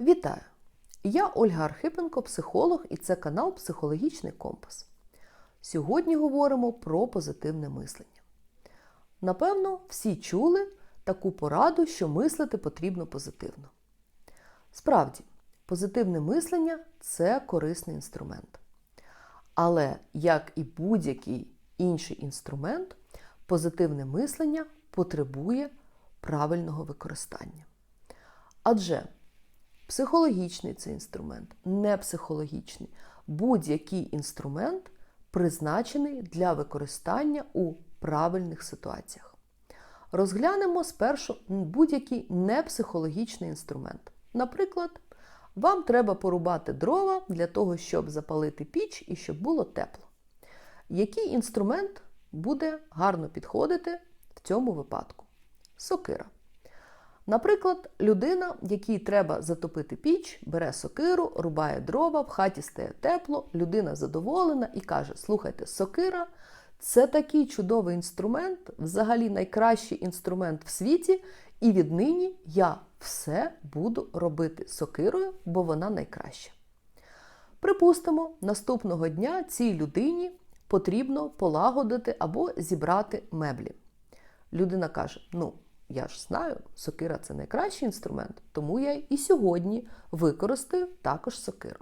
Вітаю! Я Ольга Архипенко, психолог, і це канал Психологічний Компас. Сьогодні говоримо про позитивне мислення. Напевно, всі чули таку пораду, що мислити потрібно позитивно. Справді, позитивне мислення це корисний інструмент. Але, як і будь-який інший інструмент, позитивне мислення потребує правильного використання. Адже психологічний це інструмент, не психологічний. Будь-який інструмент призначений для використання у правильних ситуаціях. Розглянемо спершу будь-який непсихологічний інструмент. Наприклад, вам треба порубати дрова для того, щоб запалити піч і щоб було тепло. Який інструмент буде гарно підходити в цьому випадку? Сокира. Наприклад, людина, якій треба затопити піч, бере сокиру, рубає дрова, в хаті стає тепло, людина задоволена і каже: Слухайте, сокира це такий чудовий інструмент, взагалі найкращий інструмент в світі, і віднині я все буду робити сокирою, бо вона найкраща. Припустимо, наступного дня цій людині потрібно полагодити або зібрати меблі. Людина каже: Ну, я ж знаю, сокира це найкращий інструмент, тому я і сьогодні використаю також сокиру.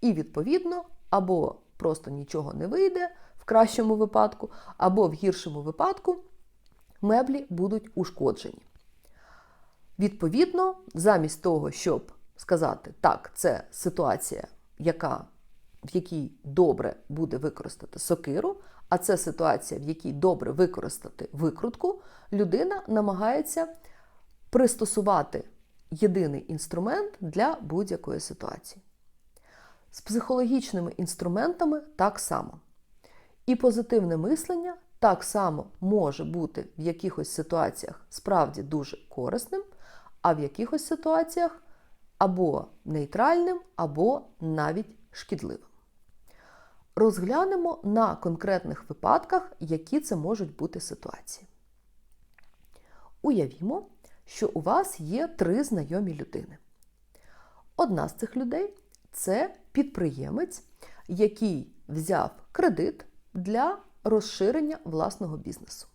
І, відповідно, або просто нічого не вийде в кращому випадку, або в гіршому випадку меблі будуть ушкоджені. Відповідно, замість того, щоб сказати, так, це ситуація, яка, в якій добре буде використати сокиру, а це ситуація, в якій добре використати викрутку, людина намагається пристосувати єдиний інструмент для будь-якої ситуації. З психологічними інструментами так само. І позитивне мислення так само може бути в якихось ситуаціях справді дуже корисним, а в якихось ситуаціях або нейтральним, або навіть шкідливим. Розглянемо на конкретних випадках, які це можуть бути ситуації. Уявімо, що у вас є три знайомі людини. Одна з цих людей це підприємець, який взяв кредит для розширення власного бізнесу.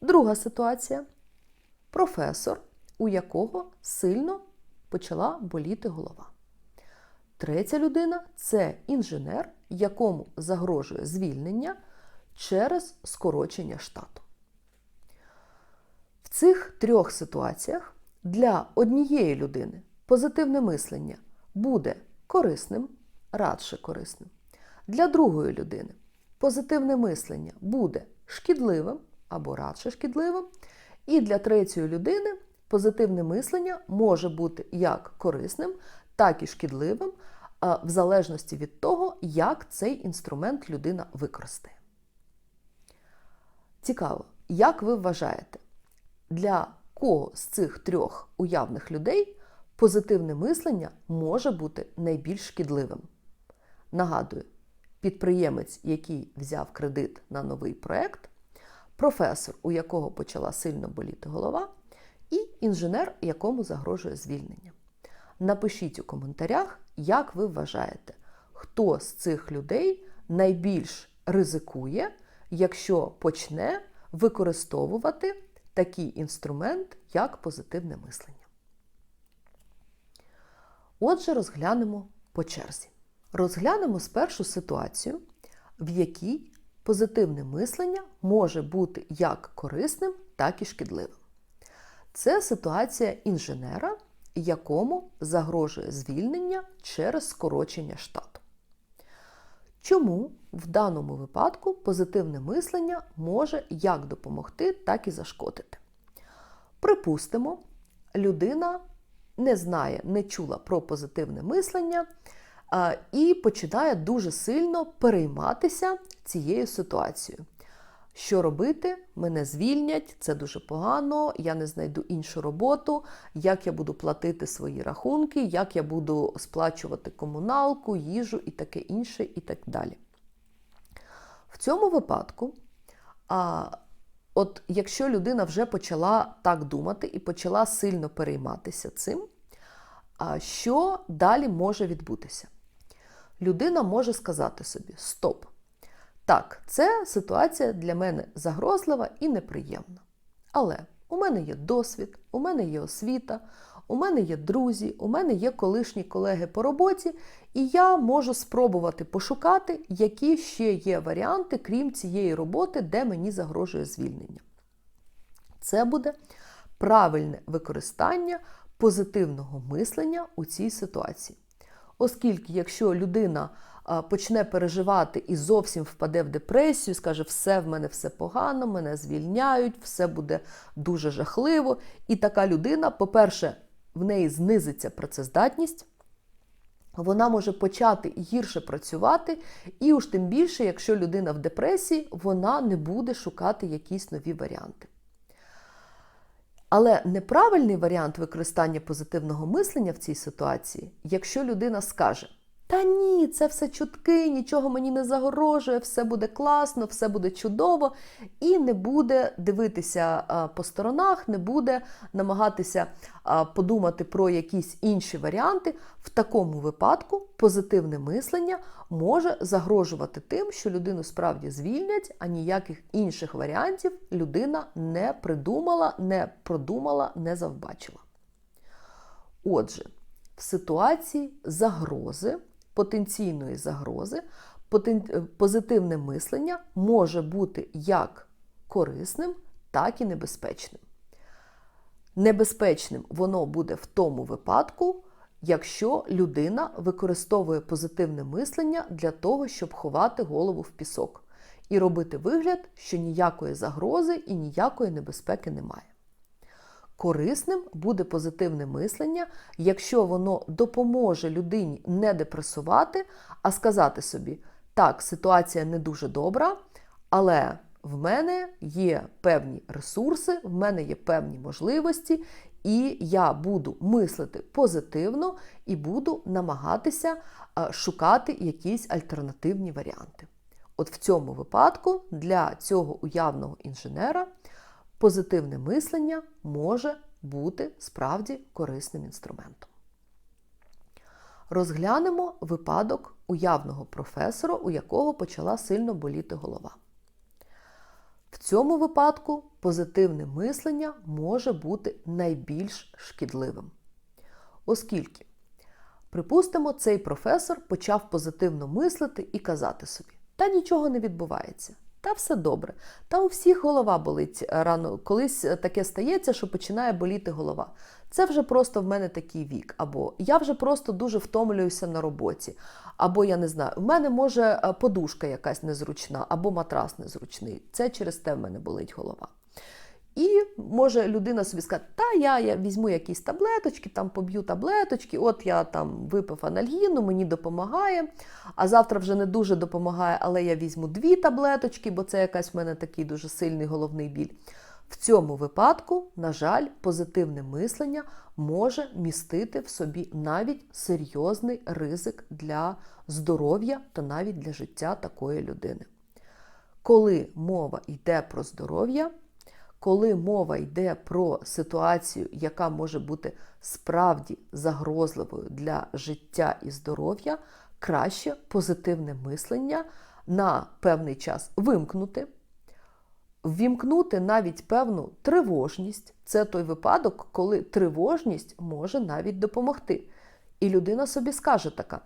Друга ситуація професор, у якого сильно почала боліти голова. Третя людина це інженер, якому загрожує звільнення через скорочення штату. В цих трьох ситуаціях для однієї людини позитивне мислення буде корисним, радше корисним. Для другої людини позитивне мислення буде шкідливим або радше шкідливим. І для третьої людини позитивне мислення може бути як корисним, так і шкідливим, в залежності від того, як цей інструмент людина використає. Цікаво, як ви вважаєте, для кого з цих трьох уявних людей позитивне мислення може бути найбільш шкідливим? Нагадую, підприємець, який взяв кредит на новий проєкт, професор, у якого почала сильно боліти голова, і інженер, якому загрожує звільнення. Напишіть у коментарях, як ви вважаєте, хто з цих людей найбільш ризикує, якщо почне використовувати такий інструмент, як позитивне мислення. Отже, розглянемо по черзі. Розглянемо спершу ситуацію, в якій позитивне мислення може бути як корисним, так і шкідливим. Це ситуація інженера, якому загрожує звільнення через скорочення штату. Чому в даному випадку позитивне мислення може як допомогти, так і зашкодити? Припустимо, людина не знає, не чула про позитивне мислення і починає дуже сильно перейматися цією ситуацією. Що робити? Мене звільнять, це дуже погано, я не знайду іншу роботу, як я буду платити свої рахунки, як я буду сплачувати комуналку, їжу і таке інше, і так далі. В цьому випадку, а, от якщо людина вже почала так думати і почала сильно перейматися цим, А що далі може відбутися? Людина може сказати собі: Стоп! Так, це ситуація для мене загрозлива і неприємна. Але у мене є досвід, у мене є освіта, у мене є друзі, у мене є колишні колеги по роботі, і я можу спробувати пошукати, які ще є варіанти, крім цієї роботи, де мені загрожує звільнення. Це буде правильне використання позитивного мислення у цій ситуації. Оскільки, якщо людина почне переживати і зовсім впаде в депресію, скаже, все в мене все погано, мене звільняють, все буде дуже жахливо. І така людина, по-перше, в неї знизиться працездатність, вона може почати гірше працювати, і уж тим більше, якщо людина в депресії, вона не буде шукати якісь нові варіанти. Але неправильний варіант використання позитивного мислення в цій ситуації, якщо людина скаже, та ні, це все чутки, нічого мені не загорожує, все буде класно, все буде чудово, і не буде дивитися по сторонах, не буде намагатися подумати про якісь інші варіанти. В такому випадку позитивне мислення може загрожувати тим, що людину справді звільнять, а ніяких інших варіантів людина не придумала, не продумала, не завбачила. Отже, в ситуації загрози потенційної загрози, позитивне мислення може бути як корисним, так і небезпечним. Небезпечним воно буде в тому випадку, якщо людина використовує позитивне мислення для того, щоб ховати голову в пісок і робити вигляд, що ніякої загрози і ніякої небезпеки немає. Корисним буде позитивне мислення, якщо воно допоможе людині не депресувати, а сказати собі, так, ситуація не дуже добра, але в мене є певні ресурси, в мене є певні можливості, і я буду мислити позитивно і буду намагатися шукати якісь альтернативні варіанти. От в цьому випадку для цього уявного інженера позитивне мислення може бути справді корисним інструментом. Розглянемо випадок уявного професора, у якого почала сильно боліти голова. В цьому випадку позитивне мислення може бути найбільш шкідливим. Оскільки, припустимо, цей професор почав позитивно мислити і казати собі, та нічого не відбувається. Та все добре. Та у всіх голова болить рано. Колись таке стається, що починає боліти голова. Це вже просто в мене такий вік. Або я вже просто дуже втомлююся на роботі. Або я не знаю, в мене може е, подушка якась незручна, або матрас незручний. Це через те в мене болить голова. І може людина собі сказати, та я я візьму якісь таблеточки, там поб'ю таблеточки, от я там випив анальгіну, мені допомагає. А завтра вже не дуже допомагає, але я візьму дві таблеточки, бо це якась в мене такий дуже сильний головний біль. В цьому випадку, на жаль, позитивне мислення може містити в собі навіть серйозний ризик для здоров'я та навіть для життя такої людини. Коли мова йде про здоров'я, коли мова йде про ситуацію, яка може бути справді загрозливою для життя і здоров'я, краще позитивне мислення на певний час вимкнути. Ввімкнути навіть певну тривожність. Це той випадок, коли тривожність може навіть допомогти. І людина собі скаже така: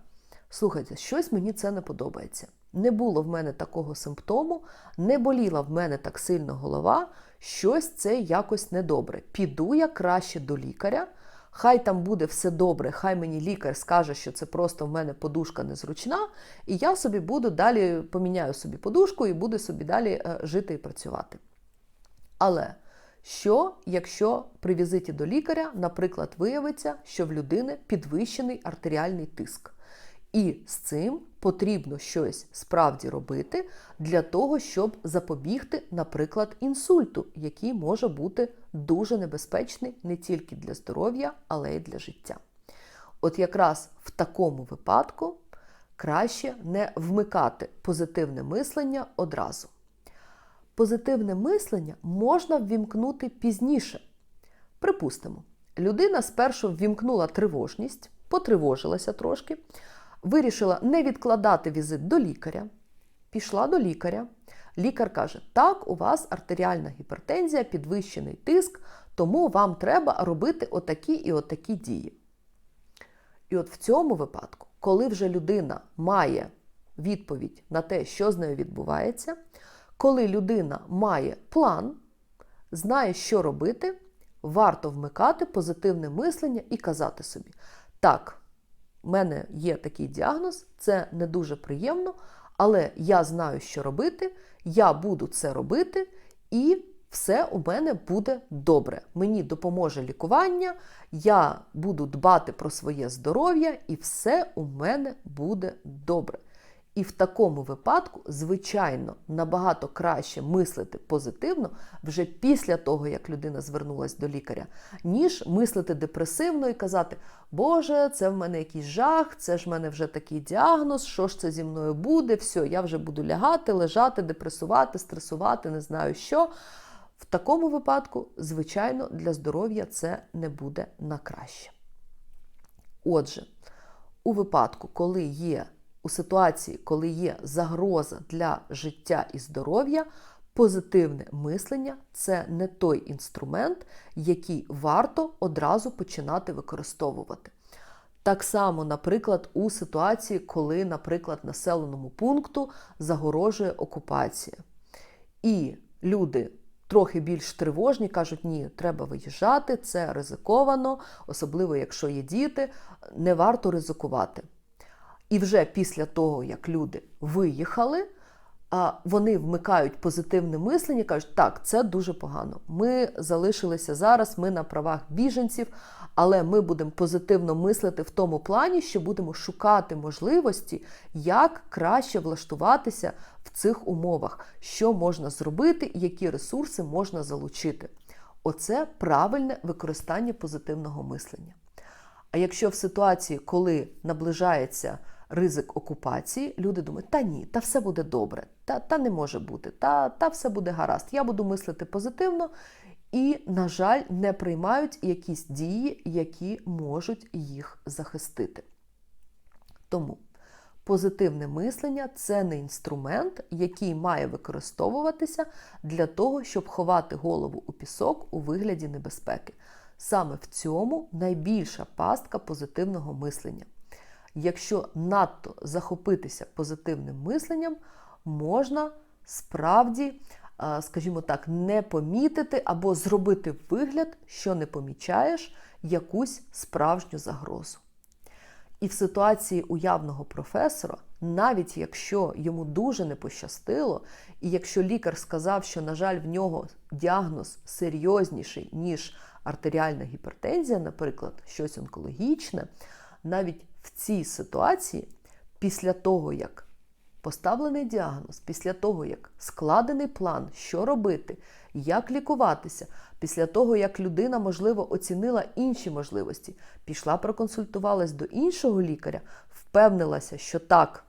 слухайте, щось мені це не подобається. Не було в мене такого симптому, не боліла в мене так сильно голова, щось це якось недобре. Піду я краще до лікаря. Хай там буде все добре, хай мені лікар скаже, що це просто в мене подушка незручна, і я собі буду далі поміняю собі подушку і буду собі далі е, жити і працювати. Але що, якщо при візиті до лікаря, наприклад, виявиться, що в людини підвищений артеріальний тиск? І з цим потрібно щось справді робити для того, щоб запобігти, наприклад, інсульту, який може бути дуже небезпечний не тільки для здоров'я, але й для життя. От якраз в такому випадку краще не вмикати позитивне мислення одразу. Позитивне мислення можна ввімкнути пізніше. Припустимо, людина спершу ввімкнула тривожність, потривожилася трошки, вирішила не відкладати візит до лікаря, пішла до лікаря. Лікар каже: так, у вас артеріальна гіпертензія, підвищений тиск, тому вам треба робити отакі і отакі дії. І от в цьому випадку, коли вже людина має відповідь на те, що з нею відбувається, коли людина має план, знає, що робити, варто вмикати позитивне мислення і казати собі: так, в мене є такий діагноз, це не дуже приємно, але я знаю, що робити, я буду це робити, і все у мене буде добре. Мені допоможе лікування, я буду дбати про своє здоров'я, і все у мене буде добре. І в такому випадку, звичайно, набагато краще мислити позитивно вже після того, як людина звернулася до лікаря, ніж мислити депресивно і казати, Боже, це в мене якийсь жах, це ж в мене вже такий діагноз, що ж це зі мною буде, все, я вже буду лягати, лежати, депресувати, стресувати, не знаю що. В такому випадку, звичайно, для здоров'я це не буде на краще. Отже, у випадку, коли є у ситуації, коли є загроза для життя і здоров'я, позитивне мислення це не той інструмент, який варто одразу починати використовувати. Так само, наприклад, у ситуації, коли, наприклад, населеному пункту загорожує окупація. І люди трохи більш тривожні, кажуть, ні, треба виїжджати, це ризиковано, особливо якщо є діти, не варто ризикувати. І вже після того, як люди виїхали, вони вмикають позитивне мислення, кажуть, так, це дуже погано. Ми залишилися зараз, ми на правах біженців, але ми будемо позитивно мислити в тому плані, що будемо шукати можливості, як краще влаштуватися в цих умовах, що можна зробити, які ресурси можна залучити. Оце правильне використання позитивного мислення. А якщо в ситуації, коли наближається ризик окупації, люди думають, та ні, та все буде добре, та та не може бути, та, та все буде гаразд. Я буду мислити позитивно і, на жаль, не приймають якісь дії, які можуть їх захистити. Тому позитивне мислення це не інструмент, який має використовуватися для того, щоб ховати голову у пісок у вигляді небезпеки. Саме в цьому найбільша пастка позитивного мислення. Якщо надто захопитися позитивним мисленням, можна справді, скажімо так, не помітити або зробити вигляд, що не помічаєш якусь справжню загрозу. І в ситуації уявного професора, навіть якщо йому дуже не пощастило, і якщо лікар сказав, що, на жаль, в нього діагноз серйозніший, ніж артеріальна гіпертензія, наприклад, щось онкологічне, навіть в цій ситуації, після того, як поставлений діагноз, після того, як складений план, що робити, як лікуватися, після того, як людина, можливо, оцінила інші можливості, пішла, проконсультувалась до іншого лікаря, впевнилася, що так,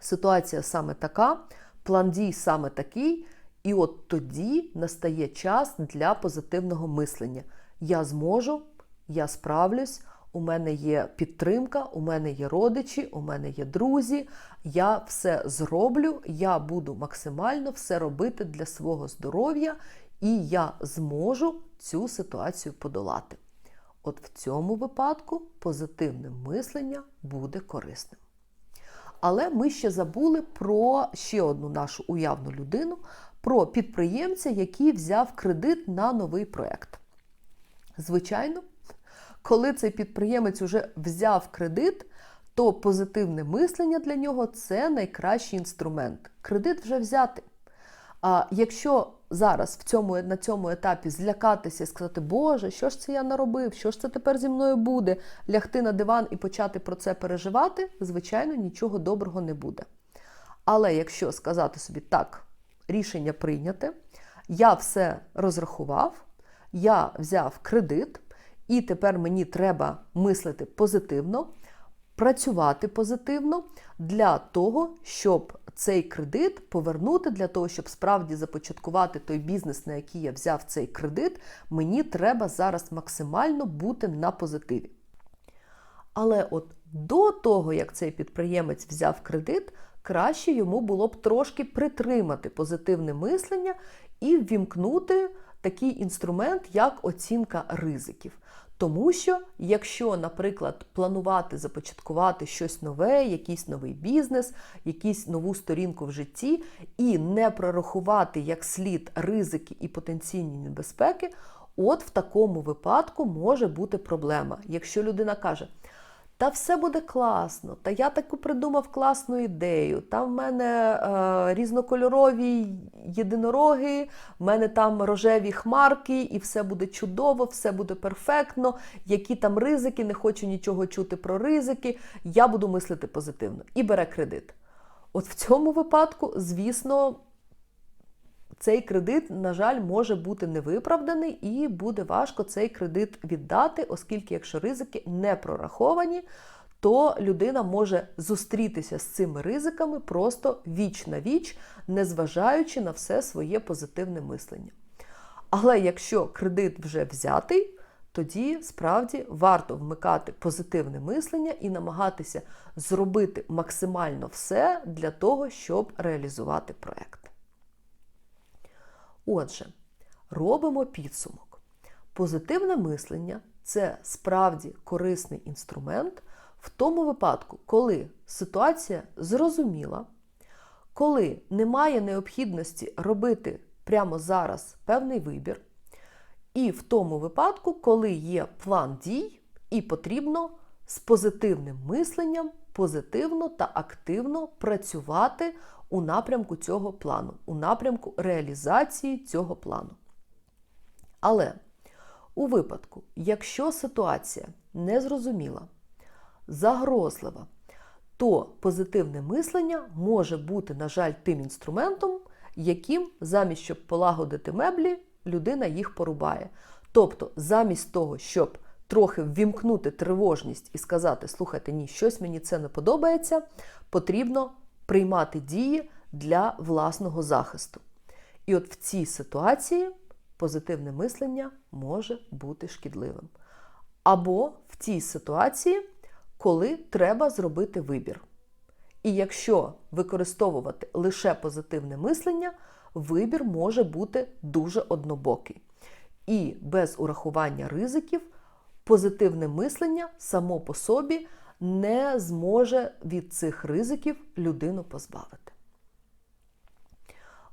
ситуація саме така, план дій саме такий. І от тоді настає час для позитивного мислення. Я зможу, я справлюсь, у мене є підтримка, у мене є родичі, у мене є друзі. Я все зроблю, я буду максимально все робити для свого здоров'я, і я зможу цю ситуацію подолати. От в цьому випадку позитивне мислення буде корисним. Але ми ще забули про ще одну нашу уявну людину, про підприємця, який взяв кредит на новий проєкт. Звичайно, коли цей підприємець вже взяв кредит, то позитивне мислення для нього це найкращий інструмент. Кредит вже взяти. А якщо зараз в цьому, на цьому етапі злякатися і сказати, Боже, що ж це я наробив, що ж це тепер зі мною буде, лягти на диван і почати про це переживати, звичайно, нічого доброго не буде. Але якщо сказати собі, так, рішення прийняте, я все розрахував, я взяв кредит. І тепер мені треба мислити позитивно, працювати позитивно для того, щоб цей кредит повернути для того, щоб справді започаткувати той бізнес, на який я взяв цей кредит, мені треба зараз максимально бути на позитиві. Але от до того, як цей підприємець взяв кредит, краще йому було б трошки притримати позитивне мислення і ввімкнути такий інструмент, як оцінка ризиків. Тому що, якщо, наприклад, планувати започаткувати щось нове, якийсь новий бізнес, якусь нову сторінку в житті, і не прорахувати як слід ризики і потенційні небезпеки, от в такому випадку може бути проблема. Якщо людина каже, та все буде класно, та я таку придумав класну ідею. Там в мене е, різнокольорові єдинороги, в мене там рожеві хмарки, і все буде чудово, все буде перфектно. Які там ризики, не хочу нічого чути про ризики. Я буду мислити позитивно і бере кредит. От в цьому випадку, звісно, цей кредит, на жаль, може бути невиправданий і буде важко цей кредит віддати, оскільки, якщо ризики не прораховані, то людина може зустрітися з цими ризиками просто віч на віч, незважаючи на все своє позитивне мислення. Але якщо кредит вже взятий, тоді справді варто вмикати позитивне мислення і намагатися зробити максимально все для того, щоб реалізувати проект. Отже, робимо підсумок. Позитивне мислення це справді корисний інструмент в тому випадку, коли ситуація зрозуміла, коли немає необхідності робити прямо зараз певний вибір, і в тому випадку, коли є план дій, і потрібно з позитивним мисленням позитивно та активно працювати у напрямку цього плану, у напрямку реалізації цього плану. Але у випадку, якщо ситуація незрозуміла, загрозлива, то позитивне мислення може бути, на жаль, тим інструментом, яким замість щоб полагодити меблі, людина їх порубає. Тобто, замість того, щоб трохи ввімкнути тривожність і сказати, слухайте, ні, щось мені це не подобається, потрібно приймати дії для власного захисту. І от в цій ситуації позитивне мислення може бути шкідливим. Або в цій ситуації, коли треба зробити вибір. І якщо використовувати лише позитивне мислення, вибір може бути дуже однобокий. І без урахування ризиків позитивне мислення само по собі не зможе від цих ризиків людину позбавити.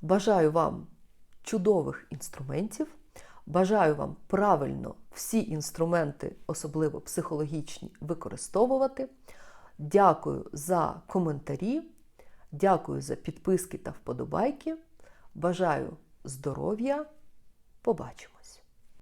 Бажаю вам чудових інструментів. Бажаю вам правильно всі інструменти, особливо психологічні, використовувати. Дякую за коментарі, дякую за підписки та вподобайки. Бажаю здоров'я. Побачимо!